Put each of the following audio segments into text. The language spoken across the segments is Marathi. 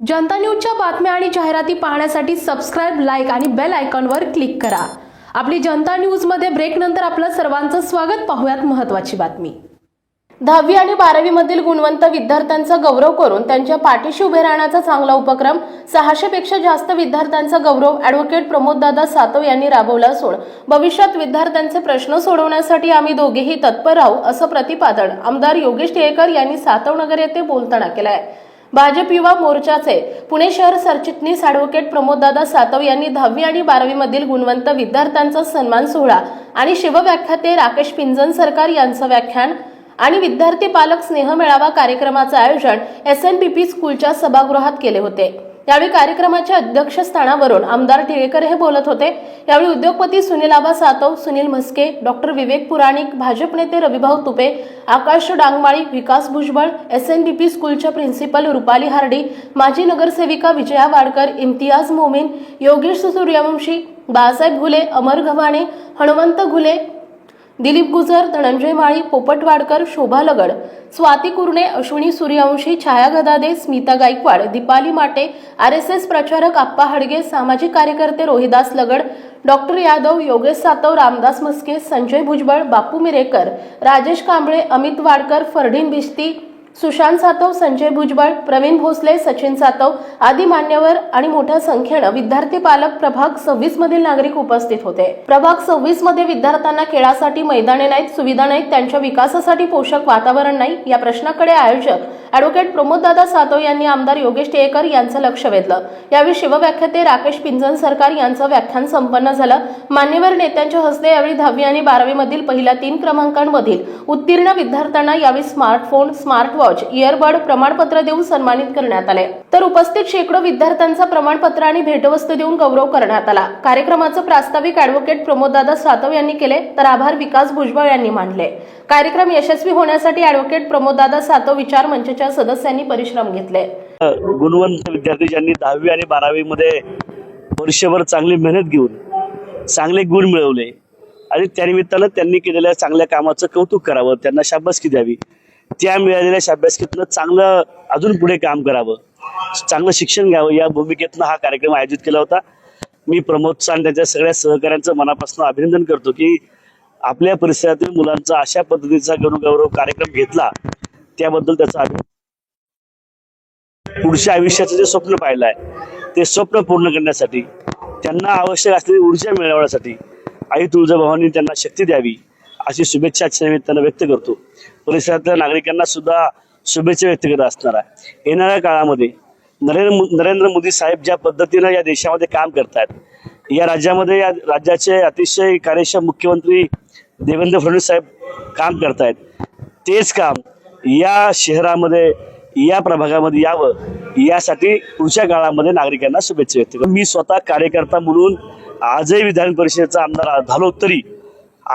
जनता न्यूजच्या बातम्या आणि जाहिराती पाहण्यासाठी सबस्क्राईब लाईक आणि बेल आयकॉनवर क्लिक करा. आपली जनता न्यूजमध्ये ब्रेक नंतर आपलं सर्वांचं स्वागत. पाहूयात महत्वाची बातमी. दहावी आणि बारावी मधील गुणवंत विद्यार्थ्यांचा गौरव करून त्यांच्या पाठीशी उभे राहण्याचा चांगला उपक्रम सहाशेपेक्षा जास्त विद्यार्थ्यांचा गौरव ॲडव्होकेट प्रमोददादा सातव यांनी राबवला असून भविष्यात विद्यार्थ्यांचे प्रश्न सोडवण्यासाठी आम्ही दोघेही तत्पर राहू असं प्रतिपादन आमदार योगेश टिळेकर यांनी सातवनगर येथे बोलताना केलं आहे भाजप युवा मोर्चाचे पुणे शहर सरचिटणीस अॅडव्होकेट प्रमोददादा सातव यांनी दहावी आणि बारावीमधील गुणवंत विद्यार्थ्यांचा सन्मान सोहळा आणि शिवव्याख्याते राकेश पिंजन सरकार यांचं व्याख्यान आणि विद्यार्थी पालक स्नेह मेळावा कार्यक्रमाचं आयोजन एस एन पी पी स्कूलच्या सभागृहात केले होते. यावेळी कार्यक्रमाच्या अध्यक्षस्थानावरून आमदार टिळेकर हे बोलत होते. यावेळी उद्योगपती सुनील आबा सातव सुनील म्हस्के डॉक्टर विवेक पुराणिक भाजप नेते Ravibhau Tupe Akash Dangmali Vikas Bhujbal S N D P स्कूलच्या प्रिन्सिपल रुपाली हार्डी माजी नगरसेविका विजया वाडकर इम्तियाज मोमीन योगेश सूर्यवंशी बाळासाहेब घुले अमर घवाणे हनुमंत घुले दिलीप गुजर धनंजय माळी पोपट वाडकर शोभा लगड स्वाती कुरणे अश्विनी सूर्यवंशी छाया गदादे स्मिता गायकवाड दीपाली माटे आर एस एस प्रचारक आप्पा हडगे सामाजिक कार्यकर्ते रोहिदास लगड डॉक्टर यादव योगेश सातव रामदास मस्के संजय भुजबळ बापू मिरेकर राजेश कांबळे अमित वाडकर फरडीन भिस्ती सुशांत सातव संजय भुजबळ प्रवीण भोसले सचिन सातव आदी मान्यवर आणि मोठ्या संख्येनं विद्यार्थी पालक प्रभाग सव्वीस मधील नागरिक उपस्थित होते. प्रभाग सव्वीसमध्ये विद्यार्थ्यांना खेळासाठी मैदाने नाहीत सुविधा नाहीत त्यांच्या विकासासाठी पोषक वातावरण नाही या प्रश्नाकडे आयोजक अॅडव्होकेट प्रमोददादा सातव यांनी आमदार योगेश टेकर यांचं लक्ष वेधलं. यावेळी शिवव्याख्याते राकेश पिंजन सरकार यांचं व्याख्यान संपन्न झालं. मान्यवर नेत्यांच्या हस्ते यावेळी दहावी आणि बारावी मधील पहिल्या तीन क्रमांकांमधील उत्तीर्ण विद्यार्थ्यांना यावेळी स्मार्टफोन स्मार्ट वॉच इयरबड प्रमाणपत्र देऊन सन्मानित करण्यात आले. तर उपस्थित शेकडो विद्यार्थ्यांचा प्रमाणपत्र आणि भेटवस्तू देऊन गौरव करण्यात आला. कार्यक्रमाचं प्रास्ताविक अॅडव्होकेट प्रमोददादा सातव यांनी केले तर आभार विकास भुजबळ यांनी मांडले. कार्यक्रम यशस्वी होण्यासाठी अॅडव्होकेट प्रमोददादा सातव विचार मंचच्या सदस्यांनी परिश्रम घेतले गुणवंत विद्यार्थी ज्यांनी दहावी आणि बारावी मध्ये वर्षभर चांगली मेहनत घेऊन चांगले गुण मिळवले आणि त्यानिमित्तानं त्यांनी केलेल्या चांगल्या कामाचं कौतुक करावं त्यांना शाबासकी द्यावी. त्या मिळालेल्या शाबासकीतनं चांगलं अजून पुढे काम करावं. चांगलं शिक्षण घ्यावं. या भूमिकेतनं हा कार्यक्रम आयोजित केला होता. मी प्रमोद सान त्याच्या सगळ्या सहकाऱ्यांचं मनापासून अभिनंदन करतो की आपल्या परिसरातील मुलांचा अशा पद्धतीचा गौरव कार्यक्रम घेतला. त्याबद्दल त्याचा अभिनंदन पुढच्या आयुष्याचं जे स्वप्न पाहिलं आहे ते स्वप्न पूर्ण करण्यासाठी त्यांना आवश्यक असलेली ऊर्जा मिळवण्यासाठी आई तुळजाभवानी त्यांना शक्ती द्यावी अशी शुभेच्छा निमित्तानं व्यक्त करतो. परिसरातल्या नागरिकांना सुद्धा शुभेच्छा व्यक्त करत असणार आहे. येणाऱ्या काळामध्ये नरेंद्र मो- नरेंद्र मोदी साहेब ज्या पद्धतीनं या देशामध्ये काम करतायत या राज्यामध्ये या राज्याचे अतिशय कार्यक्षम मुख्यमंत्री देवेंद्र फडणवीस साहेब काम करतायत तेच काम या शहरामध्ये या प्रभागामध्ये यावं यासाठी पुढच्या काळामध्ये नागरिकांना शुभेच्छा व्यक्त मी स्वतः कार्यकर्ता म्हणून आजही विधान परिषदेचा आमदार झालो तरी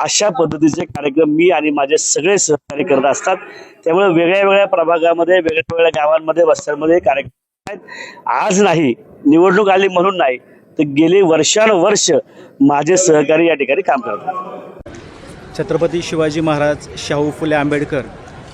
अशा पद्धतीचे कार्यक्रम मी आणि माझे सगळे सहकारी करत असतात. त्यामुळे वेगळ्या वेगळ्या प्रभागामध्ये वेगळ्या वेगळ्या गावांमध्ये वस्त्यांमध्ये कार्यक्रम आहेत. आज नाही निवडणूक आली म्हणून नाही तर गेली वर्षानुवर्ष माझे सहकारी या ठिकाणी काम करतात. छत्रपती शिवाजी महाराज शाहू फुले आंबेडकर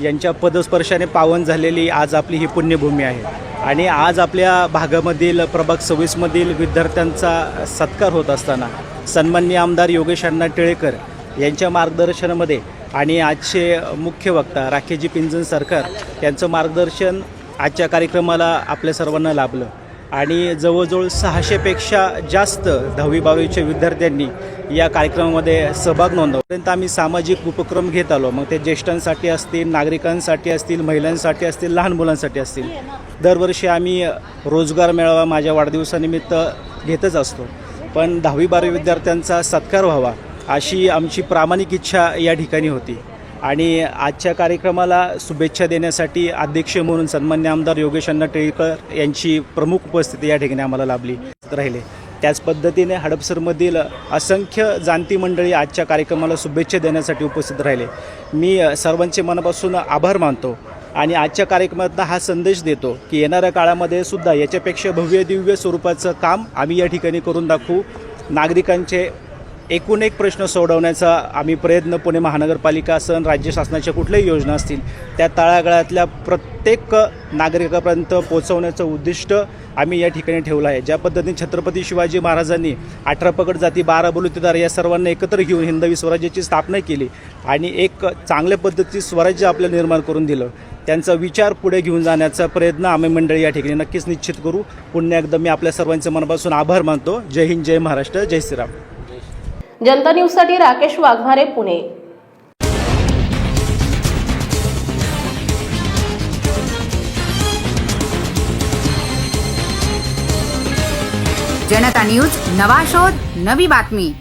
यांच्या पदस्पर्शाने पावन झालेली आज आपली ही पुण्यभूमी आहे. आणि आज आपल्या भागामधील प्रभाग सव्वीसमधील विद्यार्थ्यांचा सत्कार होत असताना सन्मान्य आमदार योगेश अण्णा टिळेकर यांच्या मार्गदर्शनामध्ये आणि आजचे मुख्य वक्ता राखेजी पिंजन सरकार यांचं मार्गदर्शन आजच्या कार्यक्रमाला आपल्या सर्वांना लाभलं. आणि जवळजवळ सहाशेपेक्षा जास्त दहावी बारावीच्या विद्यार्थ्यांनी या कार्यक्रमामध्ये सहभाग नोंदवपर्यंत आम्ही सामाजिक उपक्रम घेत आलो. मग ते ज्येष्ठांसाठी असतील नागरिकांसाठी असतील महिलांसाठी असतील लहान मुलांसाठी असतील. दरवर्षी आम्ही रोजगार मेळावा माझ्या वाढदिवसानिमित्त घेतच असतो. पण दहावी बारावी विद्यार्थ्यांचा सत्कार व्हावा अशी आमची प्रामाणिक इच्छा या ठिकाणी होती. आणि आजच्या कार्यक्रमाला शुभेच्छा देण्यासाठी अध्यक्ष म्हणून सन्मान्य आमदार योगेश अण्णा टिळकर यांची प्रमुख उपस्थिती या ठिकाणी आम्हाला लाभली. राहिले. त्याच पद्धतीने हडपसरमधील असंख्य जाणती मंडळी आजच्या कार्यक्रमाला शुभेच्छा देण्यासाठी उपस्थित राहिले. मी सर्वांचे मनापासून आभार मानतो आणि आजच्या कार्यक्रमातनं हा संदेश देतो की येणाऱ्या काळामध्ये सुद्धा याच्यापेक्षा भव्य दिव्य स्वरूपाचं काम आम्ही या ठिकाणी करून दाखवू. नागरिकांचे एकूण एक प्रश्न सोडवण्याचा आम्ही प्रयत्न पुणे महानगरपालिका असन राज्य शासनाच्या कुठल्याही योजना असतील त्या तळागाळातल्या प्रत्येक नागरिकापर्यंत पोचवण्याचं उद्दिष्ट आम्ही या ठिकाणी ठेवलं आहे. ज्या पद्धतीने छत्रपती शिवाजी महाराजांनी अठरा पकड जाती बारा बलुतेदार या सर्वांना एकत्र घेऊन हिंदवी स्वराज्याची स्थापना केली आणि एक चांगल्या पद्धतीचं स्वराज्य आपल्याला निर्माण करून दिलं त्यांचा विचार पुढे घेऊन जाण्याचा प्रयत्न आम्ही मंडळी या ठिकाणी नक्कीच निश्चित करू. पुन्हा एकदा मी आपल्या सर्वांचे मनापासून आभार मानतो. जय हिंद जय महाराष्ट्र जय श्रीराम. जनता न्यूजसाठी राकेश वाघमारे पुणे. जनता न्यूज नवा शोध नवी बातमी.